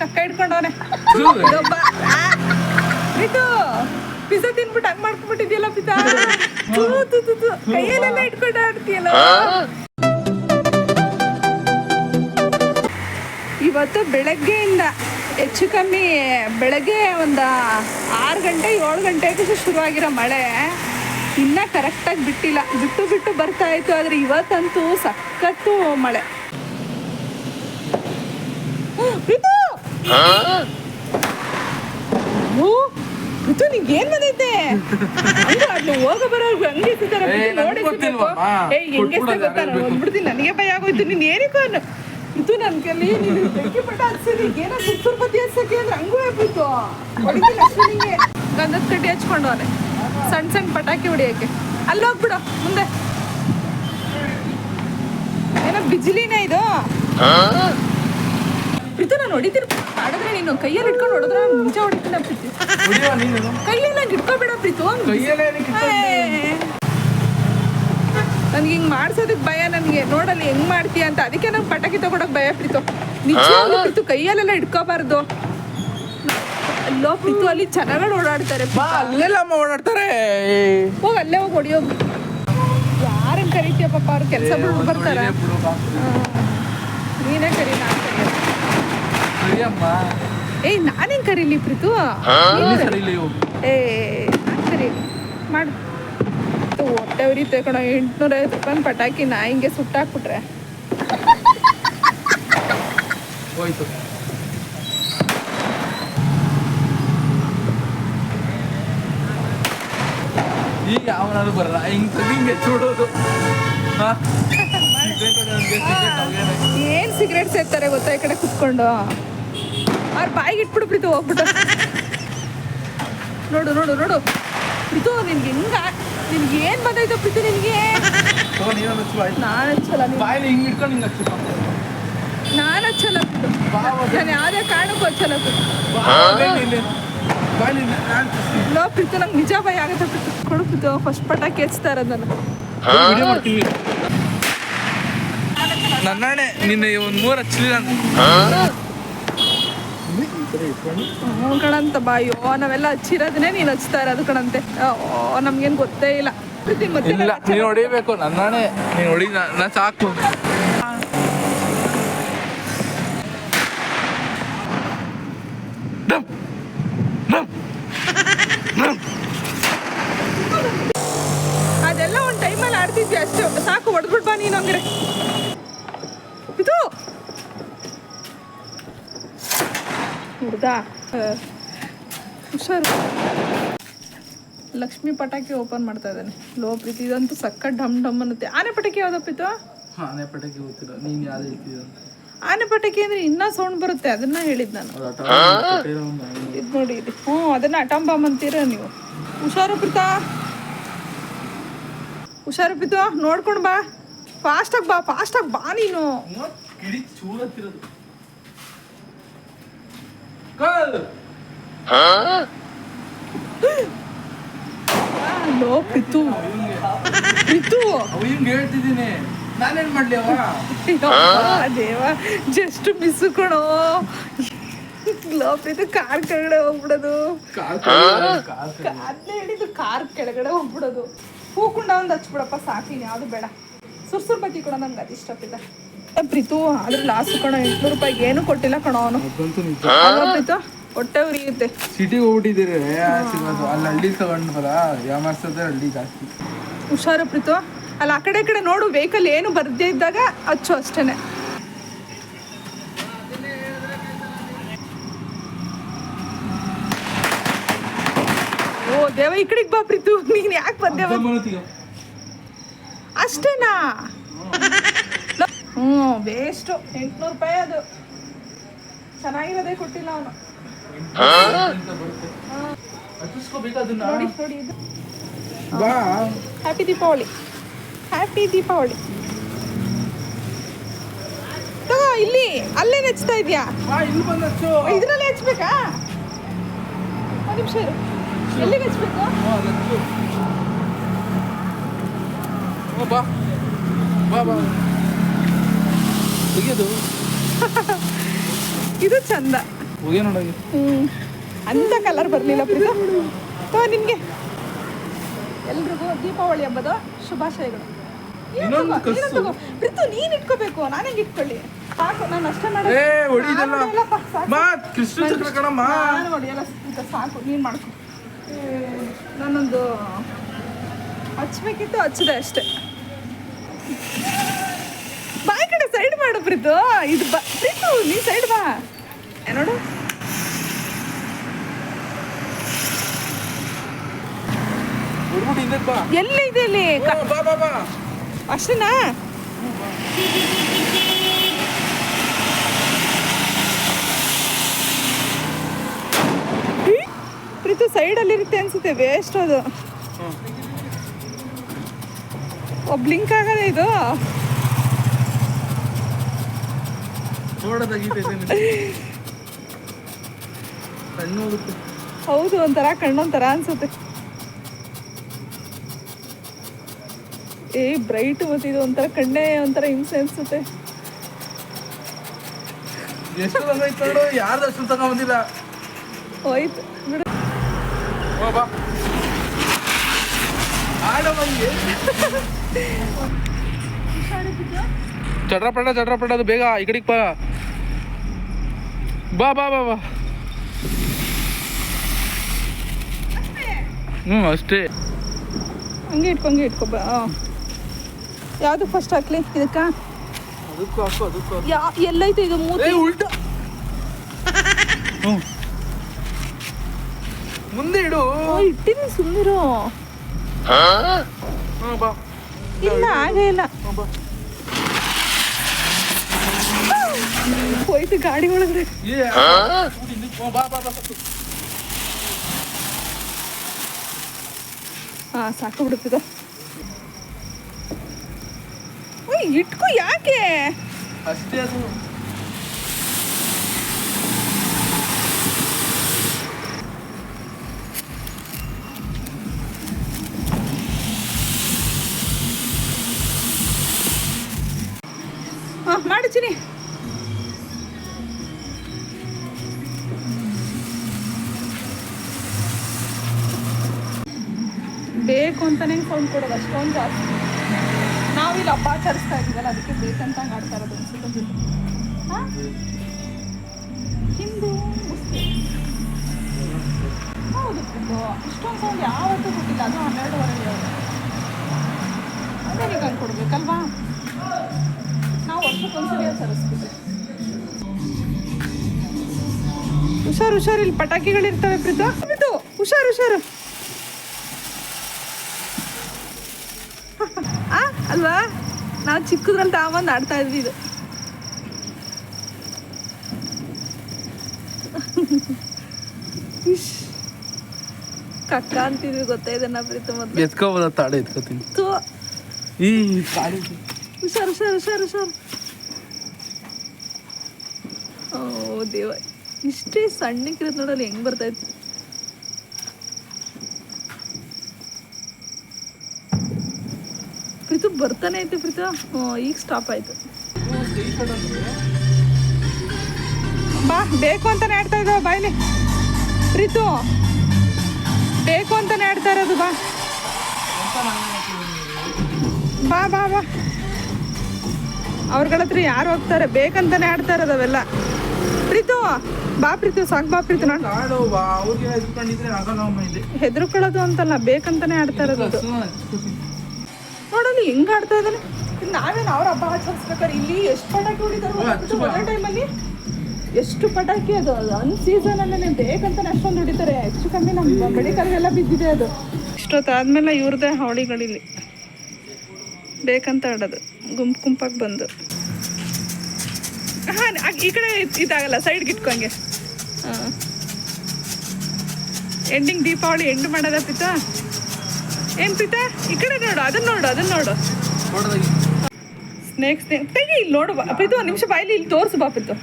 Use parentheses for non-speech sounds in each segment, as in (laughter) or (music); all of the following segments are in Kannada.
ಕಕ್ಕ ಇಟ್ಕೊಂಡವನೆ ಇದು ಪಿಜ್ಜಾ ತಿನ್ಬಿಟ್ಟು ಹಂಗ್ ಮಾಡ್ಕೊಂಡ್ಬಿಟ್ಟಿದ್ಯಲ್ಲ ಪಿಜ್ಜಾ? ಕೈಯಲ್ಲೆಲ್ಲ ಇಟ್ಕೊಂಡು ಆಡ್ತೀಯಲ್ಲ ಇವತ್ತು ಬೆಳಗ್ಗೆಯಿಂದ ಹೆಚ್ಚು ಕಮ್ಮಿ ಬೆಳಗ್ಗೆ ಒಂದು ಆರು ಗಂಟೆ ಏಳು ಗಂಟೆಗೂ ಶುರುವಾಗಿರೋ ಮಳೆ. ಇನ್ನೂ ಕರೆಕ್ಟಾಗಿ ಬಿಟ್ಟಿಲ್ಲ. ಬಿಟ್ಟು ಬಿಟ್ಟು ಬರ್ತಾ ಇತ್ತು ಆದರೆ ಇವತ್ತಂತೂ ಸಖತ್ತು ಮಳೆ. ಪ್ರೀತು ನಿಂಗೆ ಏನ್ ಬಂದೈತೆ ಅದ್ನ ಹೋಗ ಬರೋ ಹಂಗೆ ಏ, ನೋಡಿ? ಏ ಹೆಂಗೆ ಗೊತ್ತಾ ಯಾರಿಗ್ ನನಗೆ ಭಯ ಆಗೋಯ್ತು. ನೀನ್ ಏನಕ್ಕೋ ಅನ್ನು. ಇದು ನನ್ ಕೈಲಿ ನೀನು ಬೆಂಕಿ ಪಟ ಏನೋ ಸುತ್ತೂರು ಬತ್ತಿ ಹಚ್ಚಕ್ಕೆ ಅಂದ್ರೆ ಹಂಗೂ ಅಷ್ಟೇ ನಿಂಗೆ ಗಂಧದ ಕಡ್ಡಿ ಹಚ್ಕೊಂಡವನೆ ಸಣ್ಣ ಸಣ್ಣ ಪಟಾಕಿ ಹೊಡಿಯಕ್ಕೆ ಅಲ್ಲಿ ಹೋಗ್ಬಿಡು ಮುಂದೆ. ಏನೋ ಬಿಜ್ಲಿನೇ ಇದು? ಪ್ರೀತು ನಾನು ಹೊಡಿತೀನಿ ಮಾಡಿದ್ರೆ ನೀನು ಕೈಯಲ್ಲಿ ಇಟ್ಕೊಂಡು ಹೊಡೆದ್ರೆ ನಾನು ನಿಜ ಹೊಡಿತೀನಿ ಪ್ರೀತಿ. ಕೈಯಲ್ಲಿ ಕೈಯೆಲ್ಲ ಇಟ್ಕೋಬೇಡ ಪ್ರೀತು? ನನ್ಗೆ ಹಿಂಗ್ ಮಾಡ್ಸೋದಕ್ ಭಯ ನನಗೆ. ನೋಡಲ್ಲಿ ಹೆಂಗ್ ಮಾಡ್ತೀಯ ಅಂತ. ಅದಕ್ಕೆ ನಂಗೆ ಪಟಾಕಿ ತಗೊಳಕ್ ಭಯ ಪ್ರೀತು. ನಿಜವಾಗ್ಲೂ ಪ್ರೀತು ಕೈಯಲ್ಲೆಲ್ಲ ಇಟ್ಕೋಬಾರ್ದು ಅಲ್ಲೋ ಪ್ರೀತು ಅಲ್ಲಿ ಚೆನ್ನಾಗಿ ಓಡಾಡ್ತಾರೆ ಬಾ ಅಲ್ಲೆಲ್ಲ ಅಮ್ಮ ಓಡಾಡ್ತಾರೆ. ಹೋಗ್ ಅಲ್ಲೇ ಹೋಗಿ ಹೊಡಿಯೋಗು ಯಾರನ್ನ ಕರಿತೀಯ ಪಾಪ ಅವ್ರ ಕೆಲಸ ಬಿಟ್ಟು ಬರ್ತಾರ ಹೊಡಿಲೇ ನೀನೇ ಕರಿ ನಾನು ಏಯ್ ನಾನೇನ್ ಕರೀಲಿ ಪ್ರೀತು. ಸರಿ ಏ ನಾನ್ ಕರಿ ಮಾಡು. ಹೊಟ್ಟೆ ಉರಿತೆ ಕಣ ಎಂಟ್ನೂರ ಐವತ್ತು ರೂಪಾಯಿ ಪಟಾಕಿ ನಾ ಹಿಂಗೆ ಸುಟ್ಟಾಕ್ಬಿಟ್ರೆ ಹೋಯ್ತು. ಈಗ ಅವನಾದ್ರು ಬರಲ್ಲ. ಹಿಂಗ್ ಹಿಂಗೆ ಚೂಡೋದು. (laughs) ಏನ್ ಸಿಗರೇಟ್ ಸೇರ್ತಾರೆ ಗೊತ್ತಾ ಈ ಕಡೆ ಕುತ್ಕೊಂಡು? ಅವ್ರ ಬಾಯಿಗೆ ಇಟ್ಬಿಡು ಪ್ರೀತು ಹೋಗ್ಬಿಟ್ಟು ನೋಡು ನೋಡು ನೋಡು. ಪ್ರೀತು ನಿನ್ಗೆ ಹಿಂಗ ನಿನ್ಗೆ ಏನ್ ಬಂದೈತೋ ಪ್ರೀತು ನಿನ್ಗೆ? ನೀನು ಹಚ್ಚಲ್ಲ ನೀನು. ಹಚ್ಚಲ್ಲ ನಾನು ಯಾವುದೇ ಕಾರಣಕ್ಕೂ ಹಚ್ಚಲ್ಲ ಲೋ ಪ್ರೀತು ನಂಗೆ ನಿಜ ಭಯ ಆಗುತ್ತೆ ಪ್ರೀತು. ಕೊಡು ಪ್ರೀತು ಫಸ್ಟ್ ಪಟಾಕಿ ಹಚ್ತಾ ಇರೋದು ನಾನು. ವಿಡಿಯೋ ಮಾಡ್ತೀವಿ ನನ್ನಣೆ ನಿನ್ನೆ ಒಂದು ಮೂರು ಹಚ್ಚಲಿಲ್ಲ ಹ್ಞೂ ಕಣಂತ ಬಾಯೋ. ನಾವೆಲ್ಲ ಹಚ್ಚಿರೋದನ್ನೇ ನೀನು ಹಚ್ತಾ ಇರೋದು ಕಣಂತೆ. ಓ ನಮ್ಗೇನು ಗೊತ್ತೇ ಇಲ್ಲ. ಇಲ್ಲ ನೀನು ಹೊಡಿಬೇಕು ನನ್ನೇ ನೀನು ಹೊಡಿ ನಾ ಸಾಕು. ಅದೆಲ್ಲ ಒಂದು ಟೈಮಲ್ಲಿ ಆಡ್ತಿದ್ವಿ ಅಷ್ಟು? ಸಾಕು ಹೊಡೆದ್ಬಿಡ್ಬಾ ನೀನು ಹಂಗ್ರೆ. ಇದು ಹುಡ್ದ ಹುಷಾರು. ಲಕ್ಷ್ಮಿ ಪಟಾಕಿ ಓಪನ್ ಮಾಡ್ತಾ ಇದ್ದಾನೆ. ಲೋ ಪ್ರೀತಿ ಇದಂತೂ ಸಕ್ಕ ಡಮ್ ಡಮ್ ಅನ್ನುತ್ತೆ. ಆನೆ ಪಟಾಕಿ ಯಾವ್ದಪ್ಪ ಇದು ಆನೆ ಪಟಾಕಿ ಗೊತ್ತಿಲ್ಲ ನೀನು ಯಾವ್ದು ಹೇಳ್ತಿದ್ದ ಆನೆ ಪಟಾಕಿ ಅಂದ್ರೆ ಇನ್ನೂ ಸೌಂಡ್ ಬರುತ್ತೆ. ಅದನ್ನ ಹೇಳಿದ್ ನಾನು. ಇದು ನೋಡಿ ಇದು. ಹ್ಞೂ ಅದನ್ನ ಅಟಂಬಾಮ್ ಅಂತೀರ ನೀವು. ಹುಷಾರು ಪ್ರೀತಾ? ಹುಷಾರು ಪ್ರೀತು? ನೋಡ್ಕೊಂಡು ಬಾ. ಫಾಸ್ಟಾಗಿ ಬಾ ಫಾಸ್ಟಾಗಿ ಬಾ ನೀನು. ಹಾ ಕಲ್ ಲೋ ಪ್ರೀತು ಪ್ರೀತು ಅವು ಹಿಂಗೆ ಹೇಳ್ತಿದ್ದೀನಿ. ನಾನೇನ್ ಮಾಡ್ಲಿ ಅವ ದೇವ. ಜಸ್ಟ್ ಮಿಸ್ ಕಣೋ. ಲೋ ಪ್ರೀತು ಕಾರ್ ಕೆಳಗಡೆ ಹೋಗ್ಬಿಡೋದು. ಅದ್ನೇ ಹೇಳಿದ್ದು ಕಾರ್ ಕೆಳಗಡೆ ಹೋಗ್ಬಿಡೋದು. ಹೂಕುಂಡ ಒಂದು ಹಚ್ಬಿಡಪ್ಪ ಸಾಕಿನಿ ಯಾವುದು ಬೇಡ. ಸುರ್ಸುರ್ ಬತ್ತಿ ಕೂಡ ನಂಗೆ ಅದು ಇಷ್ಟಪಿಲ್ಲ ಪ್ರೀತು ಆದ್ರೆ ಲಾಸ್ಟ್ ಕಣ ಎಂಟ್ನೂರು ರೂಪಾಯಿಗೆ ಏನು ಕೊಟ್ಟಿಲ್ಲ ಕಣ ಅವನು. ಪ್ರೀತು ಹೊಟ್ಟೆ ಉರಿಯುತ್ತೆ. ಸಿಟಿಗೆ ಹೋಗ್ಬಿಟ್ಟಿದ್ದೀರಿ. ಅಲ್ಲಿ ಹಳ್ಳಿ ತಗೊಂಡ್ಬಲ್ಲ ಯಾಮಾರ್ಸೋದ್ರೆ ಹಳ್ಳಿ ಜಾಸ್ತಿ. ಹುಷಾರು ಪ್ರೀತು. ಅಲ್ಲಿ ಆ ಕಡೆ ಈ ಕಡೆ ನೋಡು ವೆಹಿಕಲ್ ಏನು ಬರ್ದೇ ಇದ್ದಾಗ ಹಚ್ಚು ಅಷ್ಟೇನೆ. ಓ ದೇವ ಈ ಕಡೆಗೆ ಬಾ ಪ್ರೀತು. ನೀನ್ ಯಾಕೆ ಬಂದೆ? ಅಷ್ಟೇನಾ? ಹ್ಞೂ ವೇಸ್ಟು ಎಂಟ್ನೂರು ರೂಪಾಯಿ ಅದು. ಚೆನ್ನಾಗಿರೋದೇ ಕೊಟ್ಟಿಲ್ಲ ಅವನು. ನೋಡಿ ನೋಡಿ ಇದು. ಬಾ ಹ್ಯಾಪಿ ದೀಪಾವಳಿ ಹ್ಯಾಪಿ ದೀಪಾವಳಿ ಇಲ್ಲಿ ಅಲ್ಲೇ ನೆಚ್ತಾ ಇದೆಯಾ? ಬಾ ಇಲ್ಲಿ ಬಂದು ಇದರಲ್ಲಿ ಹಚ್ಬೇಕಾ ಒಂದು ನಿಮಿಷ ಇರು. ಎಲ್ಲಿಗೆ ಹಚ್ಬೇಕು ಬಾ. ಬಾ ಬಾ. ತೆಗಿಯೋದು (laughs) ಇದು ಚಂದ. ಹೋಗಿ. ನೋಡೋಗಿ ಹ್ಮ್. ಅಂತ ಕಲರ್ ಬರಲಿಲ್ಲ ಪ್ರೀತ. ತೋ ನಿಮಗೆ. ಎಲ್ರಿಗೂ ದೀಪಾವಳಿ ಹಬ್ಬದ ಶುಭಾಶಯಗಳು. ಪ್ರೀತು ನೀನು ಇಟ್ಕೋಬೇಕು. ನಾನು ಹೆಂಗೆ ಇಟ್ಕೊಳ್ಳಿ? ಸಾಕು ನಾನು ಅಷ್ಟೇ ನಾನು ಸಾಕು. ನಾನು ಹೊಡಿಯಲ್ಲ ಸಾಕು ನೀನು ಮಾಡ್ಕೊ. ನಾನೊಂದು ಹಚ್ಬೇಕಿತ್ತು ಹಚ್ಚಿದೆ ಅಷ್ಟೇ. ಸೈಡ್ ಮಾಡು ಪ್ರೀತು. ಇದು ಬಾ ಪ್ರೀತು ನೀ ಸೈಡ್ ಬಾ. ನೋಡು. ಎಲ್ಲಿ ಇದೆ ಇಲ್ಲಿ? ಅಷ್ಟೇನಾ? ಪ್ರೀತು ಸೈಡಲ್ಲಿ ಇರುತ್ತೆ ಅನ್ಸುತ್ತೆ ವೇಸ್ಟ್ ಅದು. ಒಬ್ಲಿಂಕ್ ಬ್ಲಿಂಕ್ ಆಗದೆ ಇದು. ನೋಡೋದಾಗೈತೆ ಕಣ್ಣು ಹೋಗುತ್ತೆ ಹೌದು ಒಂಥರ ಕಣ್ಣೊಂಥರ ಅನ್ಸುತ್ತೆ. ಏ ಬ್ರೈಟ್ ಮತ್ತೆ ಇದು ಒಂಥರ ಕಣ್ಣೇ ಒಂಥರ ಹಿಂಸೆ ಅನ್ಸುತ್ತೆ. ಎಷ್ಟು ನೋಡು ಯಾರ್ದು ಅಷ್ಟು ತಗೊಂಬಂದಿಲ್ಲ ಹೋಯ್ತು ಬಿಡು. ಆಡಮ್ಮ ಹಿಂಗೆ ಚಡ್ರಪಟ ಚಡ್ರಪಟ ಅದು ಬೇಗ ಈ ಕಡೆಗೆ ಬಾ. ಬಾ ಬಾ ಬಾ ಬಾ. ಹ್ಞೂ ಅಷ್ಟೇ. ಹಂಗೆ ಇಟ್ಕೊ ಹಂಗೆ ಇಟ್ಕೊ ಬಾ ಯಾವುದು ಫಸ್ಟ್ ಹಾಕ್ಲಿ? ಇದಕ್ಕ? ಅದಕ್ಕೂ ಹಾಕು ಅದಕ್ಕೂ ಹಾಕು. ಯಾ ಎಲ್ಲೈತೆ ಇದು ಮೂರು ಮೂತಿ ಉಲ್ಟ. ಹ್ಞೂ. ಮುಂದೆ ಇಡು. ಇಟ್ಟಿನಿ ಸುಮ್ಮನಿರು ಬಾ. ಇಲ್ಲ ಆಗೇ ಇಲ್ಲ ಹ್ಞೂ ಬಾ ಹೋಯ್ತು ಗಾಡಿ ಒಳಗಡೆ. ಹಾ ಸಾಕು ಬಿಡುತ್ತಿದ. ಓಯ್ ಇಟ್ಕೊ ಯಾಕೆ? ಅಷ್ಟೇ ಅದು. ಬೇಕು ಅಂತಾನೆ ಫೋನ್ ಕೊಡೋದು, ಅಷ್ಟೊಂದು ಜಾಸ್ತಿ. ನಾವಿಲ್ಲಿ ಹಬ್ಬ ಆಚರಿಸ್ತಾ ಇದ್ದೀವಲ್ಲ, ಅದಕ್ಕೆ ಬೇಕಂತ ಆಡ್ತಾ ಇರೋದು ಅನ್ಸುತ್ತೆ. ಹಿಂದೂ, ಮುಸ್ಲಿಂ. ಹೌದು ಇಷ್ಟೊಂದು ಸೌಂಡ್ ಯಾವತ್ತೂ ಕೊಟ್ಟಿಲ್ಲ ಅದು ಹನ್ನೆರಡುವರೆಗೆ ಅದೇ. ನೀವು ಕೊಡ್ಬೇಕಲ್ವಾ? ನಾವು ವರ್ಷಕ್ಕೊಂದ್ಸರಿ ಆಚರಿಸ್ತೀವಿ. ಹುಷಾರು ಹುಷಾರು, ಇಲ್ಲಿ ಪಟಾಕಿಗಳಿರ್ತವೆ ಪ್ರೀತು. ಪ್ರೀತು ಹುಷಾರು ಹುಷಾರು ಆ ಅಲ್ವಾ? ನಾವು ಚಿಕ್ಕದ್ರಲ್ಲಿ ತಗೊಂಬಂದು ಆಡ್ತಾ ಇದ್ವಿ ಇದು. ಕಕ್ಕ ಅಂತಿದ್ವಿ ಗೊತ್ತಾ ನಾ ಪ್ರೀತು ಮೊದಲು. ಎತ್ಕೋಬೋದ ತಾಡೆ ಎತ್ಕೋತೀನಿ. ತೂ. ಈ ತಾಡಿ ಹುಷಾರು ಹುಷಾರು ಹುಷಾರು ಹುಷಾರು. ಓ ದೇವ ಇಷ್ಟೇ ಸಣ್ಣಕ್ಕಿರೋದು ನೋಡಲ್ಲ ಹೆಂಗ್ ಬರ್ತೈತೆ ಬರ್ತಾನೆ ಐತೆ ಪ್ರೀತು. ಈಗ ಸ್ಟಾಪ್ ಆಯ್ತು. ಬಾ ಬೇಕು ಅಂತಾನೆ ಆಡ್ತಾ ಇದ್ದಾವ ಬಾಯ್ಲಿ ಪ್ರೀತು ಬೇಕು ಅಂತಾನೆ ಆಡ್ತಾ ಇರೋದು ಬಾ. ಬಾ ಬಾ ಬಾ. ಅವ್ರಗಳ ಹತ್ರ ಯಾರು ಹೋಗ್ತಾರೆ ಬೇಕಂತಾನೆ ಆಡ್ತಾ ಇರೋದು ಅವೆಲ್ಲ. ಪ್ರೀತು ಬಾ ಪ್ರೀತು ಸಾಕು ಬಾ ಪ್ರೀತು ನಾನು ಹೆದರ್ಕೊಳ್ಳೋದು ಅಂತಲ್ಲ ಬೇಕಂತಾನೆ ಆಡ್ತಾ ಇರೋದು ನೋಡಲ್ಲಿ ಹೆಂಗ್ ಆಡ್ತಾ ಇದ್ದಾನೆ? ನಾವೇನು ಅವ್ರ ಹಬ್ಬ ಆಚರಿಸ್ಬೇಕಾದ್ರೆ ಇಲ್ಲಿ ಎಷ್ಟು ಪಟಾಕಿ ಹೊಡಿತಾರೆ ಟೈಮಲ್ಲಿ ಎಷ್ಟು ಪಟಾಕಿ ಅದು? ಅದು ಸೀಸನ್ ಅಲ್ಲೇ ಬೇಕಂತ ಅಷ್ಟೊಂದು ಹೊಡಿತಾರೆ. ಹೆಚ್ಚು ಕಮ್ಮಿ ನಮ್ಮ ಬೆಳಿಕಲ್ಗೆಲ್ಲ ಬಿದ್ದಿದೆ ಅದು. ಇಷ್ಟೊತ್ತಾದ್ಮೇಲೆ ಇವ್ರದ್ದೇ ಹಾವಳಿಗಳಿಲ್ಲಿ. ಬೇಕಂತ ಆಡೋದು. ಗುಂಪು ಗುಂಪಾಗಿ ಬಂದು. ಹಾಂ ಈ ಕಡೆ ಇದಾಗಲ್ಲ ಸೈಡ್ಗೆ ಇಟ್ಕೊಂಗೆ. ಹಾಂ. ಎಂಡಿಂಗ್ ದೀಪಾವಳಿ ಎಂಡ್ ಮಾಡೋದ ಪಿತಾ? ಏನ್ ಪಿತಾ ಈ ಕಡೆ ನೋಡು ಅದನ್ನ ನೋಡು ಅದನ್ನ ನೋಡು. ಸ್ನೇಕ್ ಸ್ನೇಕ್ ತೆಗಿ ಇಲ್ಲಿ ನೋಡು ಪಿತು ಪ್ರೀತು ಒಂದು ನಿಮಿಷ ಬಾಯ್ಲಿ ಇಲ್ಲಿ ತೋರಿಸು ಬಾ ಪ್ರೀತು.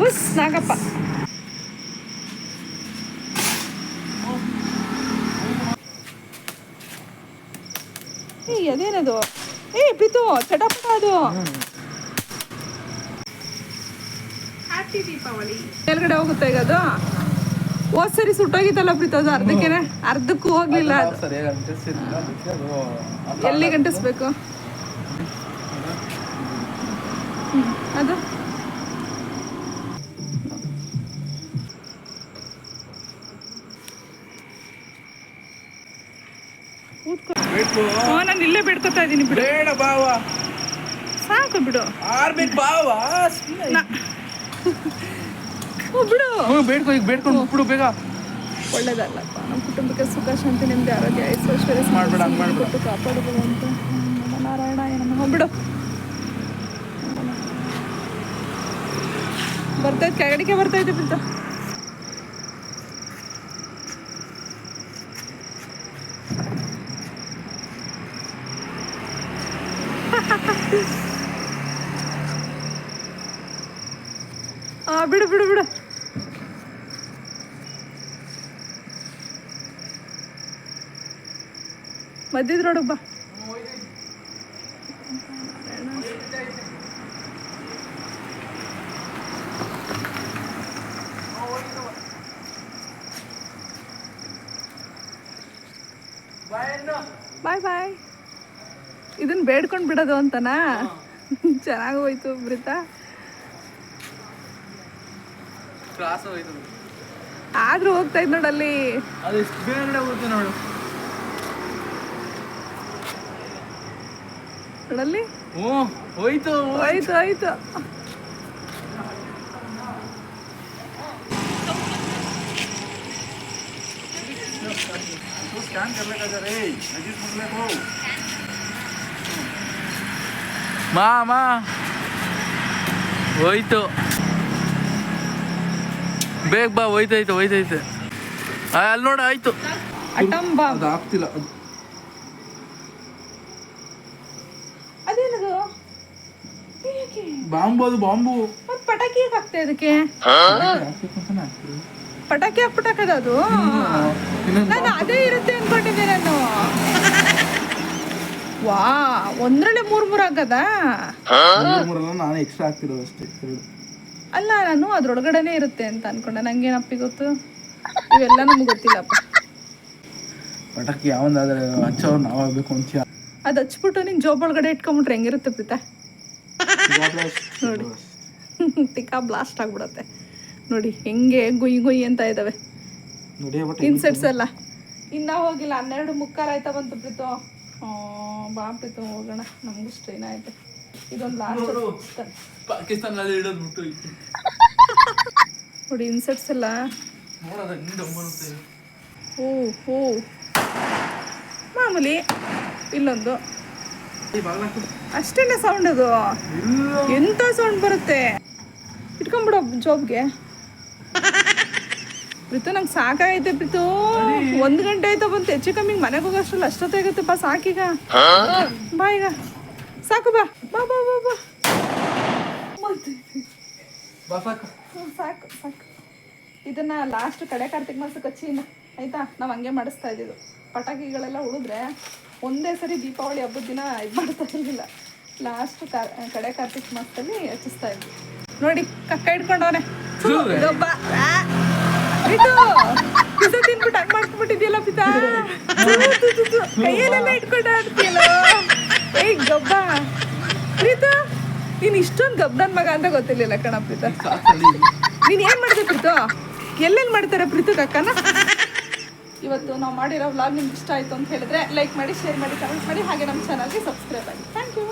ಬಸ್ ನಾಗಪ್ಪ. ಏಯ್ ಅದೇನದು? ಏ ಪಿತು ಚಟಪಟ ಅದು. ಹ್ಯಾಪಿ ದೀಪಾವಳಿ ಮೇಲ್ಗಡೆ ಹೋಗುತ್ತೆ ಈಗ ಅದು? ಹೋದ್ ಸರಿ ಸುಟ್ಟೋಗಿತ್ತಲ್ಲ ಪ್ರೀತ ಅದು ಅರ್ಧಕ್ಕೇನೆ? ಅರ್ಧಕ್ಕೂ ಹೋಗ್ಲಿಲ್ಲ ಎಲ್ಲಿ ಗಂಟಿಸ್ಬೇಕು? ಅದು? ನಾನು ಇಲ್ಲೇ ಬೇಡ್ಕೊತಾ ಇದ್ದೀನಿ ಬಿಡು. ಬೇಡ ಬಾವ. ಸಾಕು ಬಿಡು. ಆರ್ಬೇಕು ಬಾವ. ಬಿಡು. ಹ್ಞೂ ಬೇಡ್ಕೊ ಈಗ ಬೇಡ್ಕೊಂಡು ಬಿಡು ಬೇಗ. ಒಳ್ಳೇದಲ್ಲಪ್ಪ. ನಮ್ಮ ಕುಟುಂಬಕ್ಕೆ ಸುಖ ಶಾಂತಿ ನಿಮ್ಮದೇ ಆರೋಗ್ಯ ಐಶ್ವರ್ಯ ಮಾಡ್ಬೇಡ, ಹಂಗ್ ಮಾಡ್ಬೇಡ. ಕೊಟ್ಟು ಅಂತ. ನಮ. ನಾರಾಯಣ ಏನಮ್ಮ ಬಿಡು. ಬರ್ತೈತೆ ಕೆಳಗಡಿಕೆ ಬರ್ತೈತೆ ಬಿದ್ದ (laughs) ಆ ಬಿಡು ಬಿಡು. ಬಿಡು ಮಧ್ಯದ್ರೊಳಗೆ ಬಾ. ಬಾಯ್ ಬಾಯ್ ಇದನ್ನ ಬೇಡ್ಕೊಂಡು ಬಿಡೋದು ಅಂತನಾ? ಚೆನ್ನಾಗಿ ಹೋಯ್ತು ಹೋಯ್ತು. ಆದ್ರೂ ಹೋಗ್ತಾ ಇದ್ ನೋಡಲ್ಲಿ ನೋಡು. ನಲ್ಲಿ ಹೋಯ್ತು ಹೋಯ್ತು ಹೋಯ್ತು. ಮಾ ಮಾ. ಹೋಯ್ತು. ಬೇಗ ಬಾ ಹೋಯ್ತೈತೆ ಹೋಯ್ತೈತೆ ಅಲ್ಲಿ ನೋಡ ಆಯ್ತು. ಆಗ್ತಿಲ್ಲ ಬಾಂಬು ಅದು ಬಾಂಬು. ಮತ್ತ್ ಪಟಾಕಿ ಹಾಕ್ತೆ ಅದಕ್ಕೆ ಇದಕ್ಕೆ ಪಟಾಕಿ ಹಾಕ್ಬಿಟ್ಟಾಕದ ಅದು? ನಾನು ಅದೇ ಇರುತ್ತೆ ಅನ್ಕೊಂಡಿದ್ದೆ ನಾನು. ವಾ ಒಂದ್ರಲ್ಲೇ ಮೂರ್ ಮೂರ್ ಹಾಕದ? ನಾನು ಎಕ್ಸ್ಟ್ರಾ ಹಾಕ್ತಿರೋದು ಅಷ್ಟೇ ಅಲ್ಲ ನಾನು ಅದ್ರೊಳಗಡೆನೆ ಇರುತ್ತೆ ಅಂತ ಅನ್ಕೊಂಡೆ. ನಂಗೇನಪ್ಪಿ ಗೊತ್ತು? ಇವೆಲ್ಲ ನಮ್ಗೆ ಗೊತ್ತಿಲ್ಲಪ್ಪ. ಪಟಾಕಿ ಯಾವಂದಾದ್ರೆ ಹಚ್ಚೋರು ನಾವಾಗಬೇಕು ಅಂತ ಅದು ಹಚ್ಬಿಟ್ಟು ನಿನ್ ಜೋಬ್ ಒಳಗಡೆ ಇಟ್ಕೊಂಬಿಟ್ರೆ ಹೆಂಗಿರುತ್ತೆ ಪ್ರೀತ ನೋಡಿ ಟಿಕಾ ಬ್ಲಾಸ್ಟ್ ಆಗ್ಬಿಡತ್ತೆ. ನೋಡಿ ಹೆಂಗೆ ಗುಯ್ ಗುಯ್ ಅಂತ ಇದಾವೆ. ನೋಡಿ ಬಟ್ ಇನ್ಸೆಟ್ಸ್ ಎಲ್ಲ. ಇನ್ನ ಹೋಗಿಲ್ಲ ಹನ್ನೆರಡು ಮುಕ್ಕಾಲು ಆಯ್ತಾ ಬಂತು ಪ್ರೀತು. ಆ, ಬಾ ಪ್ರೀತು ಹೋಗೋಣ. ನಮಗೂ ಸ್ಟ್ರೈನ್ ಆಯ್ತು. ಇದೊಂದು ಲಾಸ್ಟ್ ಪಾಕಿಸ್ತಾನದಲ್ಲಿ ಇಡೋದು ಬಿಟ್ಟು ನೋಡಿ ಇನ್ಸೆಟ್ಸ್ ಎಲ್ಲ. ಓ ಹೂ. ಮಾಮೂಲಿ ಇಲ್ಲೊಂದು. ಅಷ್ಟೇನೆ ಸೌಂಡ್ ಅದು. ಎಂತ ಸೌಂಡ್ ಬರುತ್ತೆ? ಇಟ್ಕೊಂಡ್ಬಿಡು ಜಾಬ್ಗೆ ಪ್ರೀತು ನಂಗೆ ಸಾಕಾಗೈತೆ ಪ್ರೀತು. ಒಂದು ಗಂಟೆ ಆಯ್ತಾ ಬಂತು. ಹೆಚ್ಚು ಕಮ್ಮಿ ಮನೆಗೆ ಹೋಗೋಷ್ಟ್ರಲ್ಲಿ ಬಾ ಸಾಕೀಗ ಬಾ ಈಗ. ಸಾಕು ಬಾ. ಬಾ ಬಾ ಬಾ ಬಾ. ಸಾಕು. ಸಾಕು ಸಾಕು. ಇದನ್ನ ಲಾಸ್ಟ್ ಕಡೆ ಕಾರ್ತಿಕ್ ಮಾಸಕ್ಕೆ ಕಚ್ಚಿನ ಆಯ್ತಾ? ನಾವು ಹಂಗೆ ಮಾಡಿಸ್ತಾ ಇದ್ದಿದ್ದು ಪಟಾಕಿಗಳೆಲ್ಲ ಉಳಿದ್ರೆ ಒಂದೇ ಸರಿ ದೀಪಾವಳಿ ಹಬ್ಬದ ದಿನ ಇದು ಮಾಡ್ತಾ ಇರಲಿಲ್ಲ. ಲಾಸ್ಟ್ ಕಡೆ ಕಾರ್ತಿಕ್ ಮಾಸದಲ್ಲಿ ಹಚ್ಚಿಸ್ತಾ ಇದ್ವಿ. ನೋಡಿ ಕಕ್ಕ ಇಟ್ಕೊಂಡವನೆ ಹೌದಾ? ಇದೊಬ್ಬ. ಇದು. ಪಿಸ ತಿನ್ಬಿಟ್ಟು ಹಂಗ್ ಮಾಡ್ಕೊಂಡ್ಬಿಟ್ಟಿದ್ಯಲ್ಲ ಪಿತಾ ಕೈಯಲ್ಲೆಲ್ಲ ಇಟ್ಕೊಂಡು ಆಡ್ತೀಯಲ್ಲ ಏಯ್ ಗಬ್ಬ. ಪ್ರೀತು ನೀನ್ ಇಷ್ಟೊಂದು ಗಬ್ಬನ್ ಮಗ ಅಂತ ಗೊತ್ತಿರ್ಲಿಲ್ಲ ಕಣ ಪ್ರೀತ ನೀನ್ ಏನ್ ಮಾಡಿದೆ ಪ್ರೀತು? ಎಲ್ಲೆಲ್ಲಿ ಮಾಡ್ತಾರೆ ಪ್ರೀತು ಕಕ್ಕನ? ಇವತ್ತು ನಾವು ಮಾಡಿರೋ ವ್ಲಾಗ್ ನಿಮ್ಗೆ ಇಷ್ಟ ಆಯಿತು ಅಂತ ಹೇಳಿದ್ರೆ ಲೈಕ್ ಮಾಡಿ ಶೇರ್ ಮಾಡಿ ಕಮೆಂಟ್ ಮಾಡಿ, ಹಾಗೆ ನಮ್ಮ ಚಾನಲ್ಗೆ ಸಬ್ಸ್ಕ್ರೈಬ್ ಆಗಿ. Thank you